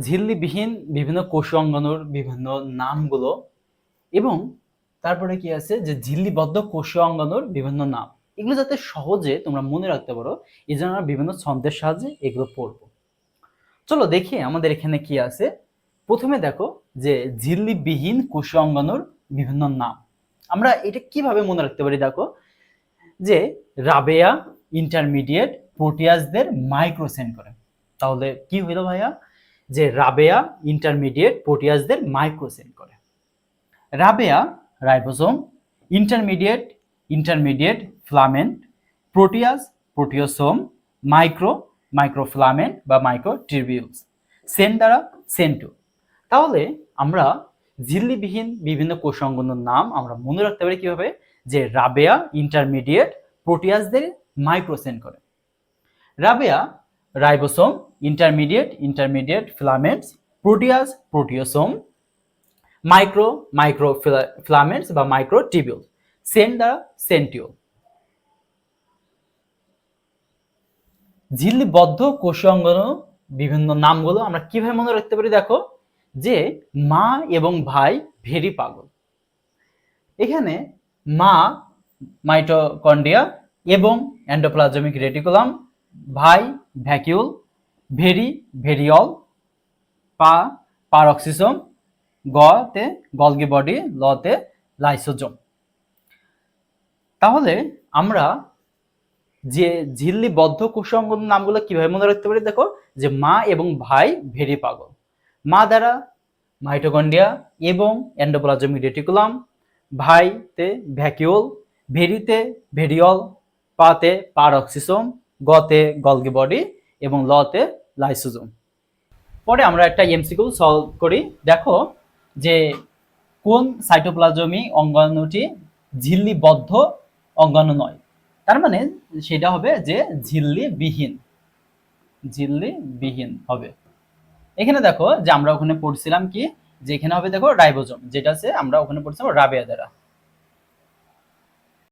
ঝিল্লিবিহীন বিভিন্ন কোষ বিভিন্ন নামগুলো এবং তারপরে কি আছে যে ঝিল্লিবদ্ধ অঙ্গাণুর বিভিন্ন নাম। এগুলো যাতে সহজে তোমরা মনে রাখতে পারো, এই জন্য আমরা বিভিন্ন ছন্দের সাহায্যে এগুলো পড়ব। চলো দেখি আমাদের এখানে কি আছে। প্রথমে দেখো যে ঝিল্লিবিহীন অঙ্গাণুর বিভিন্ন নাম। আমরা এটা কীভাবে মনে রাখতে পারি দেখো? যে রাবেয়া, ইন্টারমিডিয়েট, প্রোটিয়াসদের মাইক্রোসেন্ড করে। তাহলে কি হইল ভাইয়া? যে রাবেয়া ইন্টারমিডিয়েট প্রোটিয়াসদের মাইক্রোসেন করে। Rabeya ribosome intermediate intermediate filament protease proteasome micro microfilament বা মাইক্রোটিউবিউলস সেন দ্বারা সেন্টু তাহলে আমরা ঝিল্লিবিহীন বিভিন্ন কোষাঙ্গনের নাম আমরা মনে রাখতে পারি কীভাবে? যে রাবেয়া ইন্টারমিডিয়েট প্রোটিয়াসদের মাইক্রোসেন্ড করে। রাবেয়া ribosome intermediate intermediate filaments Proteus proteasome micro micro filaments বা মাইক্রো টিবিউল সেন্ট দ্বারা সেন্টিওল ঝিল্লিবদ্ধ কোষাঙ্গন বিভিন্ন নামগুলো আমরা কীভাবে মনে রাখতে পারি দেখো? যে মা এবং ভাই ভেরি পাগল। এখানে মা মাইটোকন্ডিয়া এবং অ্যান্ডোপ্লাজমিক রেটিকুলাম ভাই ভ্যাকিউল ভেরি, ভেরিয়ল, পা, পারক্সিসম, গতে, গলগি বডি, লতে, লাইসোজোম। তাহলে আমরা যে ঝিল্লি বদ্ধ কুসঙ্গন নামগুলো কীভাবে মনে রাখতে পারি দেখো? যে মা এবং ভাই ভেরি পাগল। মা দ্বারা মাইটোকন্ডিয়া এবং এন্ডোপ্লাজমিক রেটিকুলাম, ভাইতে ভ্যাকিউল, ভেরিতে ভেরিয়ল, পাতে পারক্সিসোম, গতে গলগি বডি এবং লতে লাইসোজোম। পরে আমরা একটা এমসিকিউ সলভ করি। দেখো যে কোন সাইটোপ্লাজমি অঙ্গাণুটি ঝিল্লিবদ্ধ অঙ্গাণু নয়। তার মানে সেটা হবে যে ঝিল্লিবিহীন। ঝিল্লিবিহীন হবে। এখানে দেখো যে আমরা ওখানে পড়ছিলাম কি? যে এখানে হবে দেখো রাইবোজোম। যেটা আছে আমরা ওখানে পড়ছিলাম রাবেয়া দ্বারা।